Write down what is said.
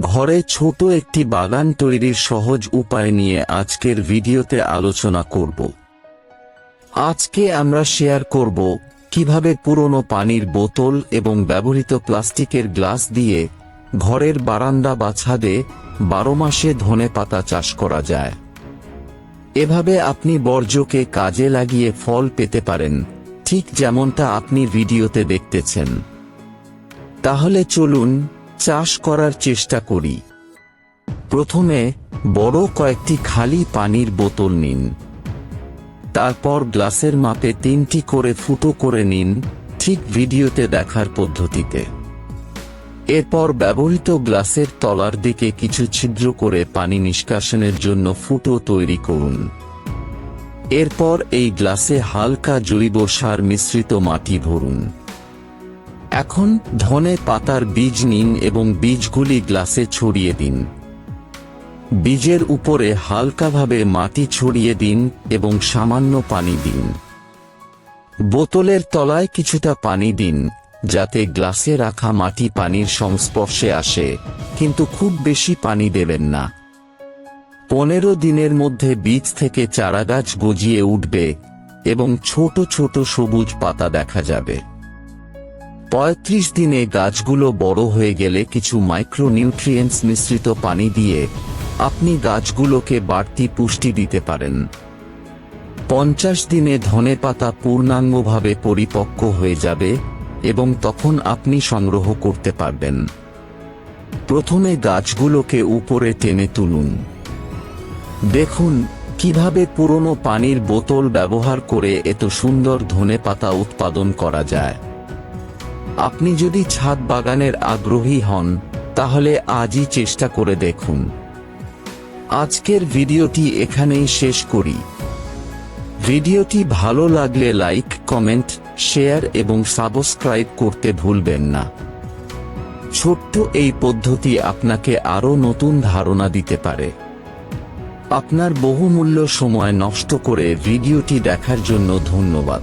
ঘরে ছোট একটি বাগান তৈরির সহজ উপায় নিয়ে আজকের ভিডিওতে আলোচনা করব। আজকে আমরা শেয়ার করব কীভাবে পুরনো পানির বোতল এবং ব্যবহৃত প্লাস্টিকের গ্লাস দিয়ে ঘরের বারান্দা বা ছাদে বারো মাসে ধনে পাতা চাষ করা যায়। এভাবে আপনি বর্জ্যকে কাজে লাগিয়ে ফল পেতে পারেন, ঠিক যেমনটা আপনি ভিডিওতে দেখতেছেন। তাহলে চলুন চাষ করার চেষ্টা করি। প্রথমে বড় কয়েকটি খালি পানির বোতল নিন। তারপর গ্লাসের মাপে তিনটি করে ফুটো করে নিন, ঠিক ভিডিওতে দেখার পদ্ধতিতে। এরপর ব্যবহৃত গ্লাসের তলার দিকে কিছু ছিদ্র করে পানি নিষ্কাশনের জন্য ফুটো তৈরি করুন। এরপর এই গ্লাসে হালকা জৈব সার মিশ্রিত মাটি ভরুন। এখন ধনে পাতার বীজ নিন এবং বীজগুলি গ্লাসে ছড়িয়ে দিন। বীজের উপরে হালকাভাবে মাটি ছড়িয়ে দিন এবং সামান্য পানি দিন। বোতলের তলায় কিছুটা পানি দিন, যাতে গ্লাসে রাখা মাটি পানির সংস্পর্শে আসে, কিন্তু খুব বেশি পানি দেবেন না। পনেরো দিনের মধ্যে বীজ থেকে চারাগাছ গজিয়ে উঠবে এবং ছোট ছোট সবুজ পাতা দেখা যাবে। পঁয়ত্রিশ দিনে গাছগুলো বড় হয়ে গেলে কিছু মাইক্রোনিউট্রিয়েন্টস মিশ্রিত পানি দিয়ে আপনি গাছগুলোকে বাড়তি পুষ্টি দিতে পারেন। পঞ্চাশ দিনে ধনে পাতা পূর্ণাঙ্গভাবে পরিপক্ক হয়ে যাবে এবং তখন আপনি সংগ্রহ করতে পারবেন। প্রথমে গাছগুলোকে উপরে টেনে তুলুন। দেখুন, কীভাবে পুরনো পানির বোতল ব্যবহার করে এত সুন্দর ধনে পাতা উৎপাদন করা যায়। আপনি যদি ছাদ বাগানের আগ্রহী হন, তাহলে আজই চেষ্টা করে দেখুন। আজকের ভিডিওটি এখানেই শেষ করি। ভিডিওটি ভালো লাগলে লাইক, কমেন্ট, শেয়ার এবং সাবস্ক্রাইব করতে ভুলবেন না। ছোট্ট এই পদ্ধতি আপনাকে আরও নতুন ধারণা দিতে পারে। আপনার বহুমূল্য সময় নষ্ট করে ভিডিওটি দেখার জন্য ধন্যবাদ।